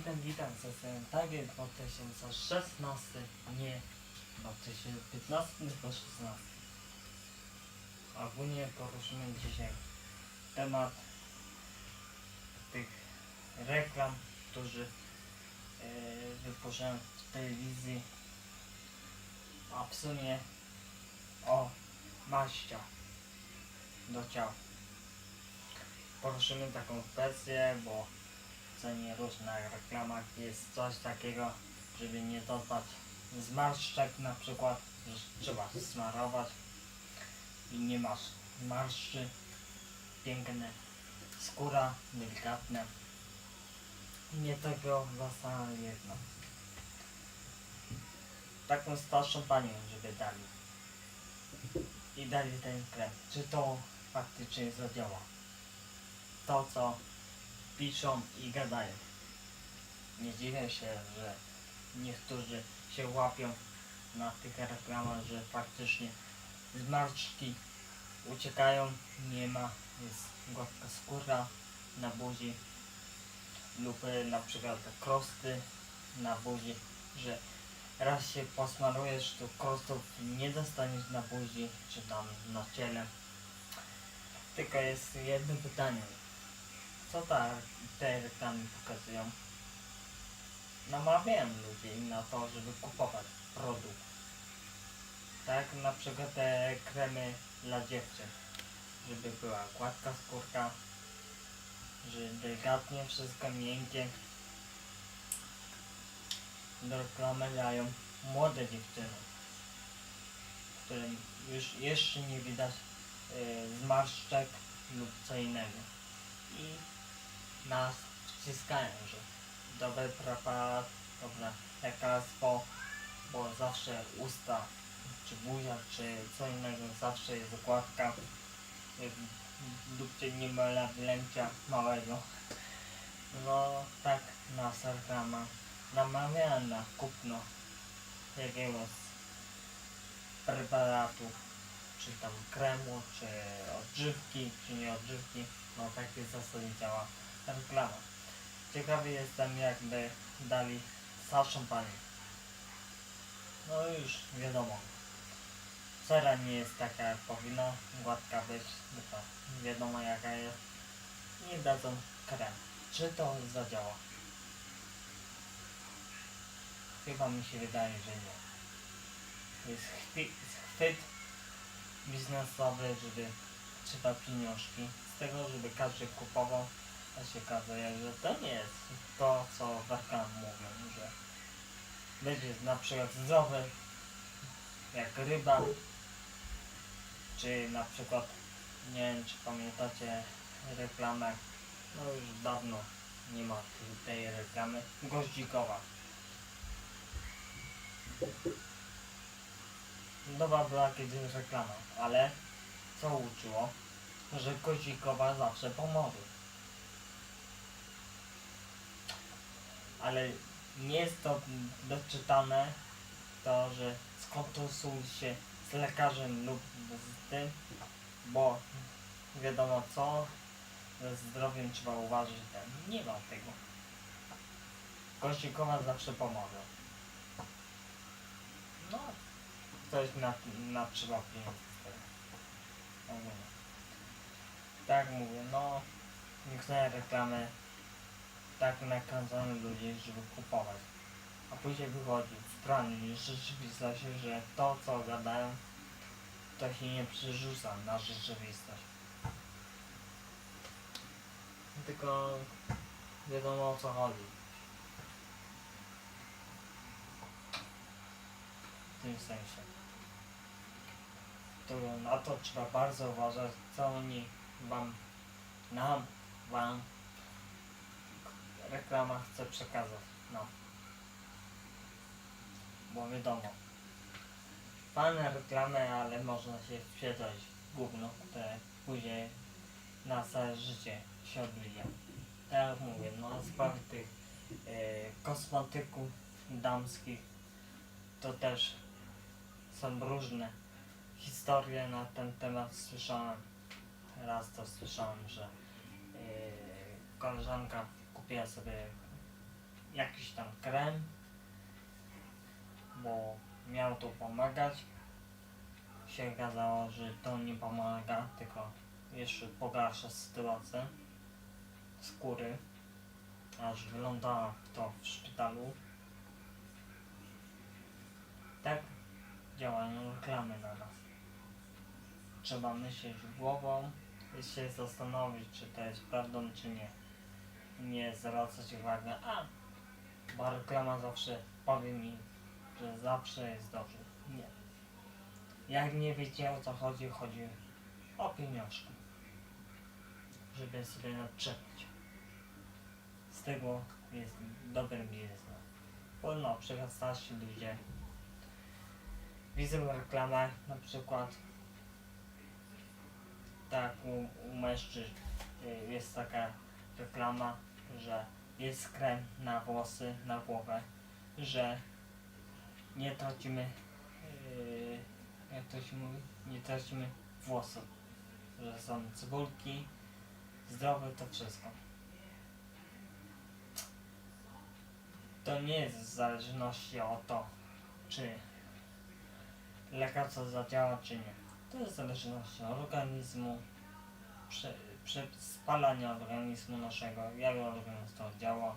witam, witam, zostałem Target 2016, nie 2015, tylko 16. Ogólnie poruszymy dzisiaj temat tych reklam, którzy e, wypuszczają w telewizji, a w sumie o maściach do ciała. Poruszymy taką kwestię, bo cenie różnych reklamach jest coś takiego, żeby nie dostać zmarszczek na przykład, że trzeba smarować i nie masz marszczy, piękne, skóra delikatna. Nie tego zastanawia jedno. Taką starszą panią, żeby dali. I dali ten krem. Czy to faktycznie zadziała? To co piszą i gadają. Nie dziwię się, że niektórzy się łapią na tych reklamach, że faktycznie zmarszczki uciekają, nie ma, jest gładka skóra na buzi lub e, na przykład krosty na buzi, że raz się posmarujesz, to krostów nie dostaniesz na buzi czy tam na ciele. Tylko jest jedno pytanie. Co ta, te reklamy pokazują? Namawiają ludzi na to, żeby kupować produkt. Tak, na przykład te kremy dla dziewczyn. Żeby była gładka skórka, że delikatnie, wszystko miękkie. Do reklamy dają młode dziewczyny, którym już jeszcze nie widać e, zmarszczek lub co innego. I nas wciskają, że dobre preparat, dobre lekarstwo, bo zawsze usta, czy buzia, czy co innego, zawsze jest gładka jak dupcie nie ma wlęcia małego. No tak nas reklama namawia na kupno jakiegoś preparatu, czy tam kremu, czy odżywki, czy nie odżywki. No takie zasady działa reklama. Ciekawy jestem jakby dali starszą panią. No już wiadomo. Cera nie jest taka jak powinna, gładka być, to wiadomo jaka jest. Nie dadzą krem. Czy to zadziała? Chyba mi się wydaje, że nie. Jest chwyt biznesowy, żeby trzeba pieniążki z tego, żeby każdy kupował, a się okazuje, że to nie jest to, co w reklam mówią, że będzie na przykład zdrowy, jak ryba, czy na przykład, nie wiem, czy pamiętacie reklamę, no już dawno nie ma tej- reklamy, goździkowa. Nowa była kiedyś reklama, ale co uczyło? Że goździkowa zawsze pomoże. Ale nie jest to doczytane to, że skonsultuj się z lekarzem lub z tym, bo wiadomo co, ze zdrowiem trzeba uważać. Nie ma tego. Kościołowa zawsze pomoże. No, coś na, na trzeba pieniędzy. Ogólnie. Tak mówię, no, niektóre reklamy tak nakręcają ludzi, żeby kupować. A później wychodzi w praniu rzeczywistości, że to co gadają, to się nie przerzuca na rzeczywistość. Tylko wiadomo o co chodzi. W tym sensie. To na to trzeba bardzo uważać, co oni wam, nam, wam reklama chce przekazać. No. Bo wiadomo. Fajne reklamy, ale można się wpierdolić w gówno, które później na całe życie się odbija. Tak jak mówię, no sprawy tych e, kosmetyków damskich to też są różne historie na ten temat słyszałem. Raz to słyszałem, że e, koleżanka kupiła sobie jakiś tam krem, bo miał to pomagać. Się okazało, że to nie pomaga, tylko jeszcze pogarsza sytuację skóry, aż wyglądała to w szpitalu. Tak działają reklamy na nas. Trzeba myśleć głową i się zastanowić, czy to jest prawdą, czy nie. Nie zwracać uwagi, a bo reklama zawsze powie mi, że zawsze jest dobrze. Nie. Jak nie wiecie o co chodzi, chodzi o pieniążki. Żeby sobie nadczepić. Z tego jest dobry biznes. Bo na przykład starsi ludzie widzą reklamę na przykład tak u, u mężczyzn y, jest taka reklama, że jest krem na włosy, na głowę, że nie tracimy yy, jak to się mówi, nie tracimy włosów, że są cebulki, zdrowe to wszystko. To nie jest w zależności od to, czy lekarstwo zadziała, czy nie. To jest w zależności od organizmu, prze, spalania organizmu naszego, jak organizm to działa.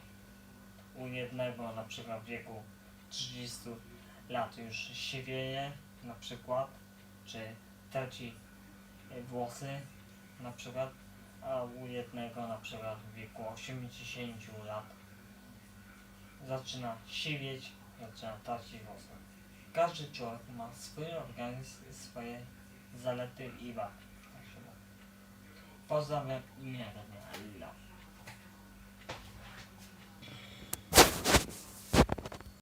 U jednego na przykład w wieku 30 lat już siwieje na przykład, czy traci włosy na przykład, a u jednego na przykład w wieku 80 lat zaczyna siwieć, zaczyna tracić włosy. Każdy człowiek ma swój organizm, swoje zalety i wady. Tak się mówi. Pozdrawiam imię Ella.